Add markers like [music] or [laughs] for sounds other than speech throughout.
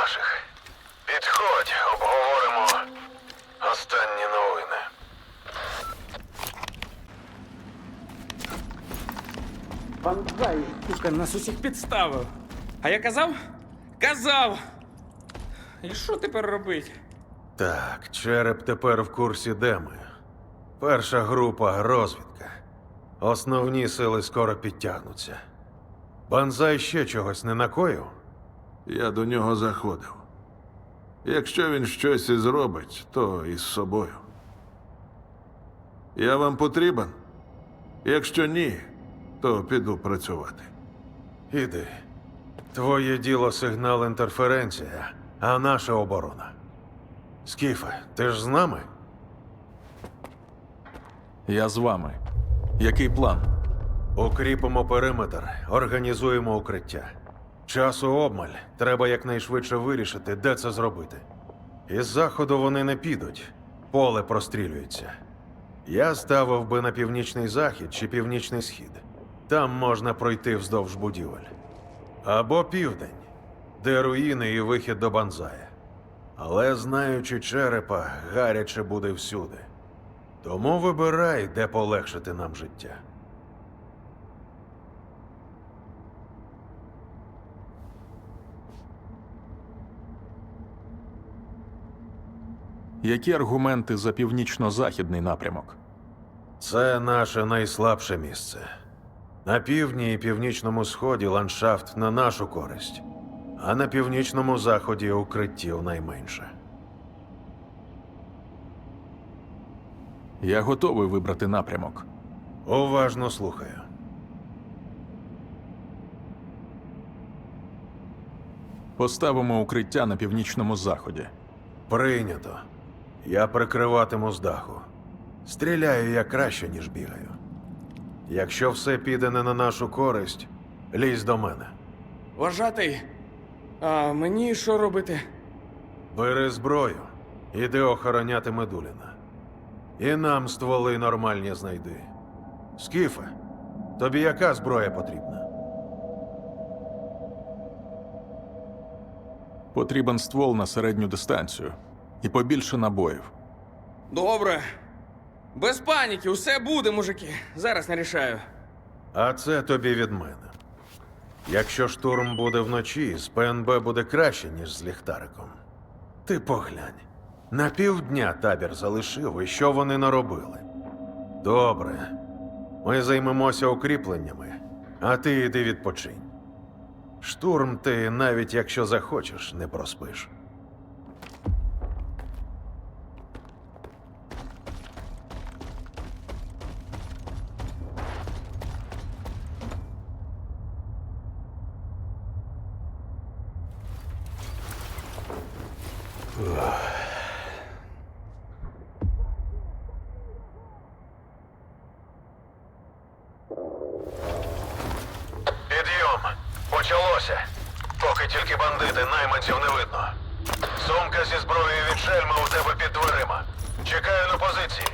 наших. Підходь, обговоримо останні новини. Бандай, сука, нас усіх підставив. А я казав? Казав! І що тепер робить? Так, череп тепер в курсі, де ми. Перша група розвідка. Основні сили скоро підтягнуться. Банзай ще чогось не накоїв? Я до нього заходив. Якщо він щось і зробить, то із собою. Я вам потрібен? Якщо ні, то піду працювати. Іди. Твоє діло сигнал інтерференція, а наша оборона. Скіфе, ти ж з нами? Я з вами. Який план? Укріпимо периметр, організуємо укриття. Часу обмаль, треба якнайшвидше вирішити, де це зробити. Із заходу вони не підуть, поле прострілюється. Я ставив би на північний захід чи північний схід. Там можна пройти вздовж будівель. Або південь, де руїни і вихід до Банзая. Але знаючи черепа, гаряче буде всюди. Тому вибирай, де полегшити нам життя. Які аргументи за північно-західний напрямок? Це наше найслабше місце. На півдні і північному сході ландшафт на нашу користь, а на північному заході укриттів найменше. Я готовий вибрати напрямок. Уважно слухаю. Поставимо укриття на північному заході. Прийнято. Я прикриватиму з даху. Стріляю я краще, ніж бігаю. Якщо все піде не на нашу користь, лізь до мене. Вважатий. А мені що робити? Бери зброю, іди охороняти Медуліна. І нам стволи нормальні знайди. Скіфе, тобі яка зброя потрібна? Потрібен ствол на середню дистанцію і побільше набоїв. Добре. Без паніки, усе буде, мужики. Зараз нарішаю. А це тобі від мене. Якщо штурм буде вночі, з ПНБ буде краще, ніж з ліхтариком. Ти поглянь. На півдня табір залишив, і що вони наробили. Добре. Ми займемося укріпленнями, а ти йди відпочинь. Штурм ти, навіть якщо захочеш, не проспиш. Почалося! Поки тільки бандити, найманців не видно. Сумка зі зброєю від шельма у тебе під дверима. Чекаю на позиції.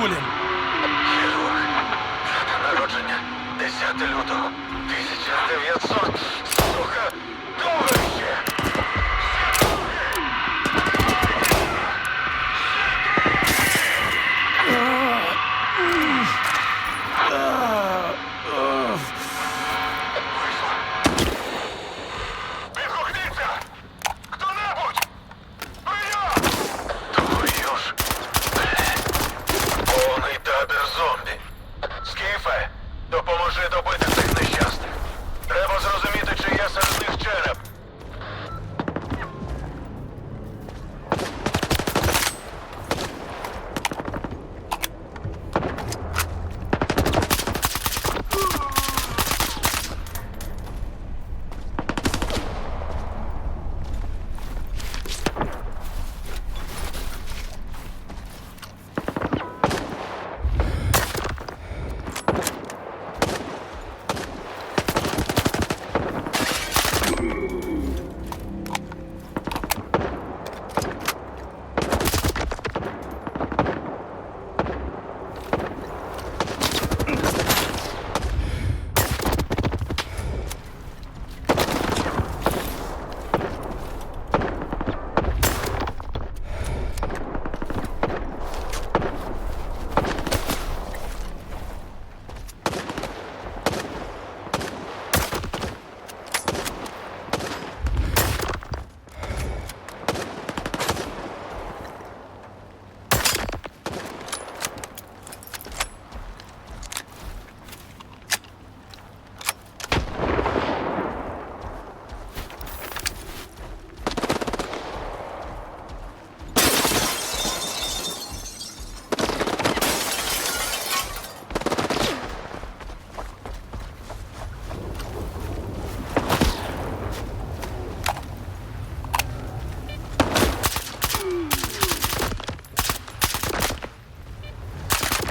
Дата народження. 10 лютого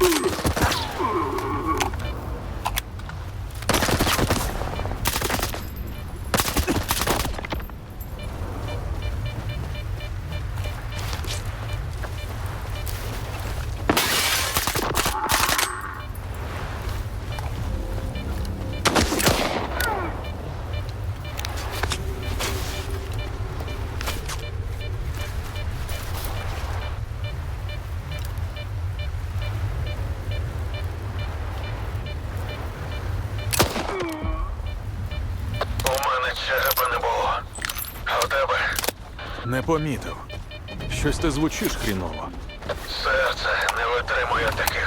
Uh. Помітив. Щось ти звучиш хріново. серце не витримує таких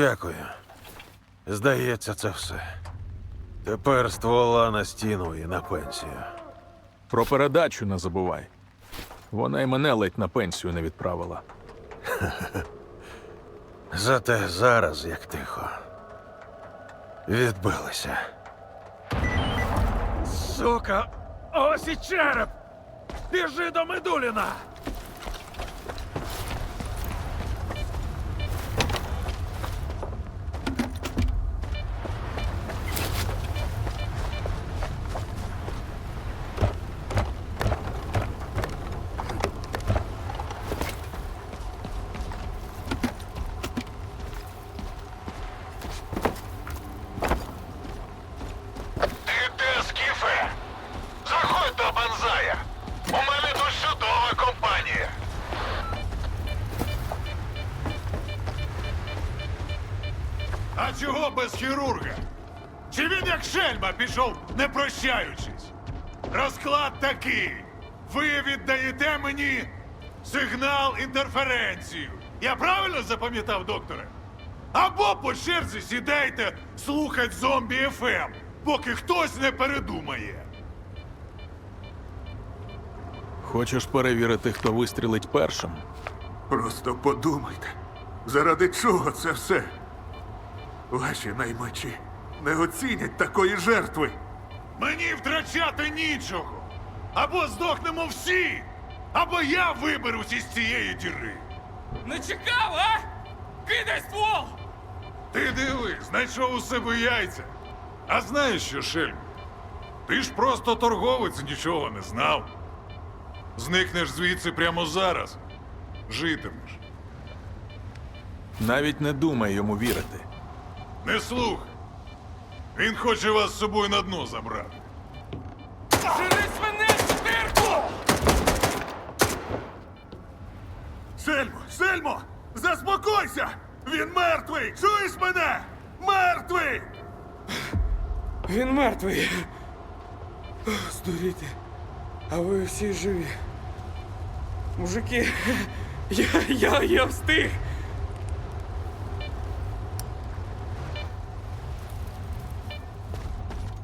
Дякую. Здається, це все. Тепер ствола на стіну і на пенсію. Про передачу не забувай. Вона й мене ледь на пенсію не відправила. [laughs] Зате зараз, як тихо. Відбилися. Сука! Ось і череп! Біжи до Медуліна! Пішов, не прощаючись? Розклад такий. Ви віддаєте мені сигнал інтерференцію. Я правильно запам'ятав, докторе? Або по черзі сідайте слухать зомбі ФМ, поки хтось не передумає. Хочеш перевірити, хто вистрілить першим? Просто подумайте, заради чого це все? Ваші наймачі не оцінять такої жертви. Мені втрачати нічого. Або здохнемо всі, або я виберусь із цієї діри. Не чекав, а? Кидай ствол! Ти диви, знайшов у себе яйця. А знаєш що, Шельм? Ти ж просто торговець нічого не знав. Зникнеш звідси прямо зараз. Житимеш. Навіть не думай йому вірити. Не слухай. Він хоче вас з собою на дно забрати. Жени свине, дирку! Сельмо, Сельмо! Заспокойся! Він мертвий! Чуєш мене? Мертвий! Він мертвий. Здуріти. А ви всі живі. Мужики, [laughs] я, я, я встиг.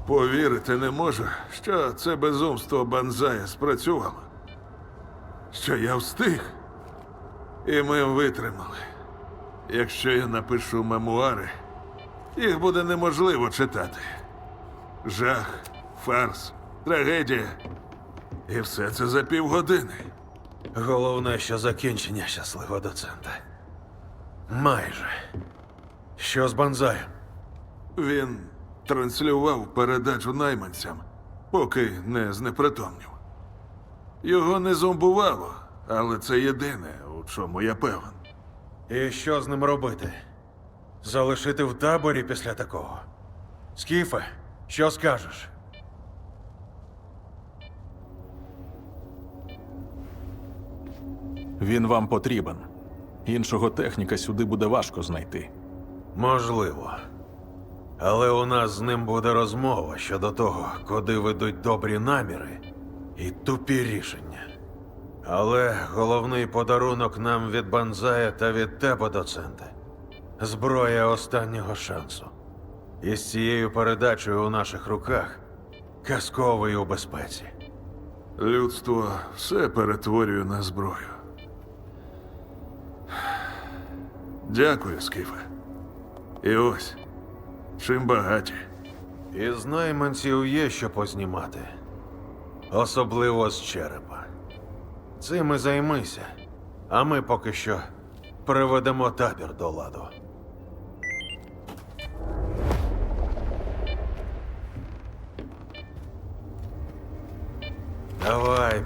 Повірити не можу, що це безумство Банзая спрацювало. Що я встиг. І ми витримали. Якщо я напишу мемуари, їх буде неможливо читати. Жах, фарс, трагедія. І все це за півгодини. Головне, що закінчення щасливо доцента. Майже. Що з банзаєм? Він транслював передачу найманцям, поки не знепритомнів. Його не зомбувало, але це єдине, у чому я певен. І що з ним робити? Залишити в таборі після такого? Скіфе, що скажеш? Він вам потрібен. Іншого техніка сюди буде важко знайти. Можливо. Але у нас з ним буде розмова щодо того, куди ведуть добрі наміри і тупі рішення. Але головний подарунок нам від Банзая та від тебе, доценте. Зброя останнього шансу. І з цією передачею у наших руках казковий у безпеці. Людство все перетворює на зброю. Дякую, Скіфе. І ось чим багаті. Із найманців є що познімати. Особливо з черепа. Цим і займися. А ми поки що приведемо табір до ладу. Давай,